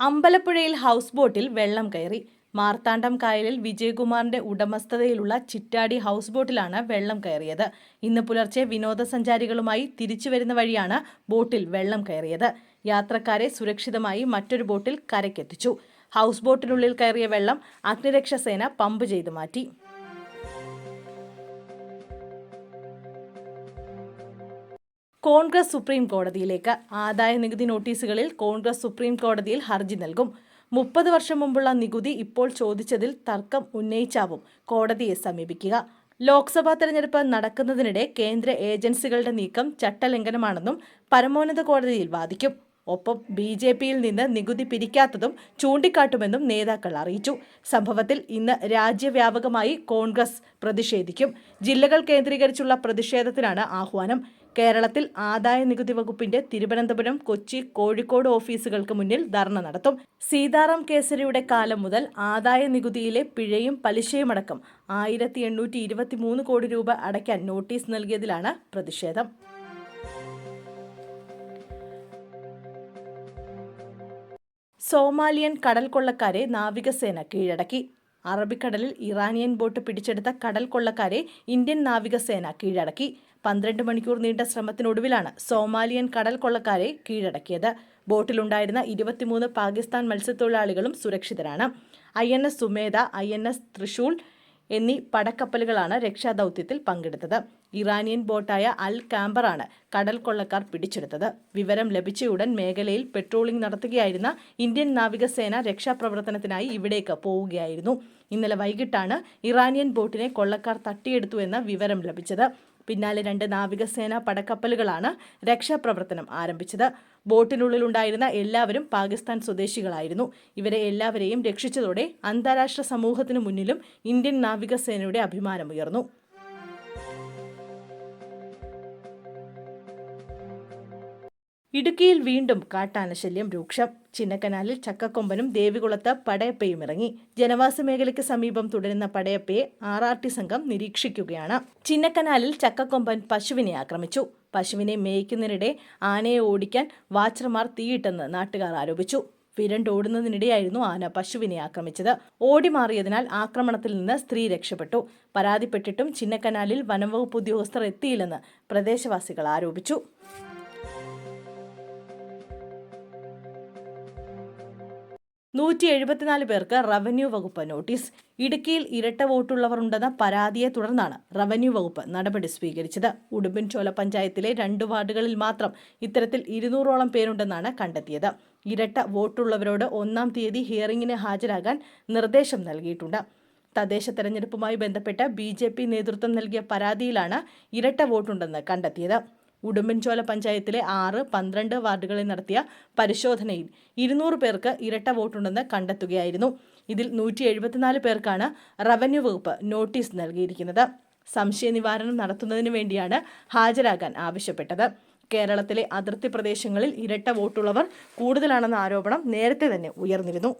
അമ്പലപ്പുഴയിൽ house ബോട്ടിൽ വെള്ളം കയറി. മാർത്താണ്ഡം കായലിൽ വിജയകുമാറിന്റെ ഉടമസ്ഥതയിലുള്ള ചിറ്റാടി ഹൗസ് ബോട്ടിലാണ് വെള്ളം കയറിയത്. ഇന്ന് പുലർച്ചെ വിനോദസഞ്ചാരികളുമായി തിരിച്ചു വരുന്ന വഴിയാണ് ബോട്ടിൽ വെള്ളം കയറിയത്. യാത്രക്കാരെ സുരക്ഷിതമായി മറ്റൊരു ബോട്ടിൽ കരയ്ക്കെത്തിച്ചു. ഹൗസ് ബോട്ടിനുള്ളിൽ കയറിയ വെള്ളം അഗ്നിരക്ഷാസേന പമ്പ് ചെയ്തു മാറ്റി. കോൺഗ്രസ് സുപ്രീം കോടതിയിലേക്ക് ആദായ നികുതി നോട്ടീസുകളിൽ കോൺഗ്രസ് സുപ്രീം കോടതിയിൽ ഹർജി നൽകും. മുപ്പത് വർഷം മുമ്പുള്ള നികുതി ഇപ്പോൾ ചോദിച്ചതിൽ തർക്കം ഉന്നയിച്ചാവും കോടതിയെ സമീപിക്കുക. ലോക്സഭാ തെരഞ്ഞെടുപ്പ് നടക്കുന്നതിനിടെ കേന്ദ്ര ഏജൻസികളുടെ നീക്കം ചട്ടലംഘനമാണെന്നും പരമോന്നത കോടതിയിൽ വാദിക്കും. ഒപ്പം ബി ജെ പിയിൽ നിന്ന് നികുതി പിരിക്കാത്തതും ചൂണ്ടിക്കാട്ടുമെന്നും നേതാക്കൾ അറിയിച്ചു. സംഭവത്തിൽ ഇന്ന് രാജ്യവ്യാപകമായി കോൺഗ്രസ് പ്രതിഷേധിക്കും. ജില്ലകൾ കേന്ദ്രീകരിച്ചുള്ള പ്രതിഷേധത്തിനാണ് ആഹ്വാനം. കേരളത്തിൽ ആദായ നികുതി വകുപ്പിന്റെ തിരുവനന്തപുരം കൊച്ചി കോഴിക്കോട് ഓഫീസുകൾക്ക് മുന്നിൽ ധർണ നടത്തും. സീതാറാം കേസരിയുടെ കാലം മുതൽ ആദായ നികുതിയിലെ പിഴയും പലിശയുമടക്കം ആയിരത്തി എണ്ണൂറ്റി ഇരുപത്തി മൂന്ന് കോടി രൂപ അടയ്ക്കാൻ നോട്ടീസ് നൽകിയതിലാണ് പ്രതിഷേധം. സോമാലിയൻ കടൽ കൊള്ളക്കാരെ നാവികസേന കീഴടക്കി. അറബിക്കടലിൽ ഇറാനിയൻ ബോട്ട് പിടിച്ചെടുത്ത കടൽ കൊള്ളക്കാരെ ഇന്ത്യൻ നാവികസേന കീഴടക്കി. പന്ത്രണ്ട് മണിക്കൂർ നീണ്ട ശ്രമത്തിനൊടുവിലാണ് സോമാലിയൻ കടൽ കൊള്ളക്കാരെ കീഴടക്കിയത്. ബോട്ടിലുണ്ടായിരുന്ന ഇരുപത്തിമൂന്ന് പാകിസ്ഥാൻ മത്സ്യത്തൊഴിലാളികളും സുരക്ഷിതരാണ്. I N S Sumedha I N S Trishul എന്നീ പടക്കപ്പലുകളാണ് രക്ഷാദൗത്യത്തിൽ പങ്കെടുത്തത്. ഇറാനിയൻ ബോട്ടായ അൽ കാമ്പറാണ് കടൽ കൊള്ളക്കാർ പിടിച്ചെടുത്തത്. വിവരം ലഭിച്ചയുടൻ മേഖലയിൽ പെട്രോളിംഗ് നടത്തുകയായിരുന്ന ഇന്ത്യൻ നാവികസേന രക്ഷാപ്രവർത്തനത്തിനായി ഇവിടേക്ക് പോവുകയായിരുന്നു. ഇന്നലെ വൈകിട്ടാണ് ഇറാനിയൻ ബോട്ടിനെ കൊള്ളക്കാർ തട്ടിയെടുത്തുവെന്ന വിവരം ലഭിച്ചത്. പിന്നാലെ രണ്ട് നാവികസേന പടക്കപ്പലുകളാണ് രക്ഷാപ്രവർത്തനം ആരംഭിച്ചത്. ബോട്ടിനുള്ളിലുണ്ടായിരുന്ന എല്ലാവരും പാകിസ്ഥാൻ സ്വദേശികളായിരുന്നു. ഇവരെ എല്ലാവരെയും രക്ഷിച്ചതോടെ അന്താരാഷ്ട്ര സമൂഹത്തിനു മുന്നിലും ഇന്ത്യൻ നാവികസേനയുടെ അഭിമാനമുയർന്നു. ഇടുക്കിയിൽ വീണ്ടും കാട്ടാനശല്യം രൂക്ഷം. ചിന്നക്കനാലിൽ ചക്കക്കൊമ്പനും ദേവികുളത്ത് പടയപ്പയും ഇറങ്ങി. ജനവാസ മേഖലയ്ക്ക് സമീപം തുടരുന്ന പടയപ്പയെ ആർ ആർ ടി സംഘം നിരീക്ഷിക്കുകയാണ്. ചിന്നക്കനാലിൽ ചക്കക്കൊമ്പൻ പശുവിനെ ആക്രമിച്ചു. പശുവിനെ മേയ്ക്കുന്നതിനിടെ ആനയെ ഓടിക്കാൻ വാച്ചർമാർ തീയിട്ടെന്ന് നാട്ടുകാർ ആരോപിച്ചു. വിരണ്ടോടുന്നതിനിടെയായിരുന്നു ആന പശുവിനെ ആക്രമിച്ചത്. ഓടിമാറിയതിനാൽ ആക്രമണത്തിൽ നിന്ന് സ്ത്രീ രക്ഷപ്പെട്ടു. പരാതിപ്പെട്ടിട്ടും ചിന്നക്കനാലിൽ വനംവകുപ്പ് ഉദ്യോഗസ്ഥർ എത്തിയില്ലെന്ന് പ്രദേശവാസികൾ ആരോപിച്ചു. നൂറ്റി എഴുപത്തിനാല് പേർക്ക് റവന്യൂ വകുപ്പ് നോട്ടീസ്. ഇടുക്കിയിൽ ഇരട്ട വോട്ടുള്ളവർ ഉണ്ടെന്ന പരാതിയെ തുടർന്നാണ് റവന്യൂ വകുപ്പ് നടപടി സ്വീകരിച്ചത്. ഉടുമ്പൻചോല പഞ്ചായത്തിലെ രണ്ട് വാർഡുകളിൽ മാത്രം ഇത്തരത്തിൽ ഇരുന്നൂറോളം പേരുണ്ടെന്നാണ് കണ്ടെത്തിയത്. ഇരട്ട വോട്ടുള്ളവരോട് ഒന്നാം തീയതി ഹിയറിംഗിന് ഹാജരാകാൻ നിർദ്ദേശം നൽകിയിട്ടുണ്ട്. തദ്ദേശ തെരഞ്ഞെടുപ്പുമായി ബന്ധപ്പെട്ട് ബി നേതൃത്വം നൽകിയ പരാതിയിലാണ് ഇരട്ട വോട്ടുണ്ടെന്ന് കണ്ടെത്തിയത്. ഉടുമ്പൻചോല പഞ്ചായത്തിലെ ആറ് പന്ത്രണ്ട് വാർഡുകളിൽ നടത്തിയ പരിശോധനയിൽ ഇരുന്നൂറ് പേർക്ക് ഇരട്ട വോട്ടുണ്ടെന്ന് കണ്ടെത്തുകയായിരുന്നു. ഇതിൽ നൂറ്റി എഴുപത്തിനാല് പേർക്കാണ് റവന്യൂ വകുപ്പ് നോട്ടീസ് നൽകിയിരിക്കുന്നത്. സംശയ നിവാരണം നടത്തുന്നതിന് വേണ്ടിയാണ് ഹാജരാകാൻ ആവശ്യപ്പെട്ടത്. കേരളത്തിലെ അതിർത്തി പ്രദേശങ്ങളിൽ ഇരട്ട വോട്ടുള്ളവർ കൂടുതലാണെന്ന ആരോപണം നേരത്തെ തന്നെ ഉയർന്നിരുന്നു.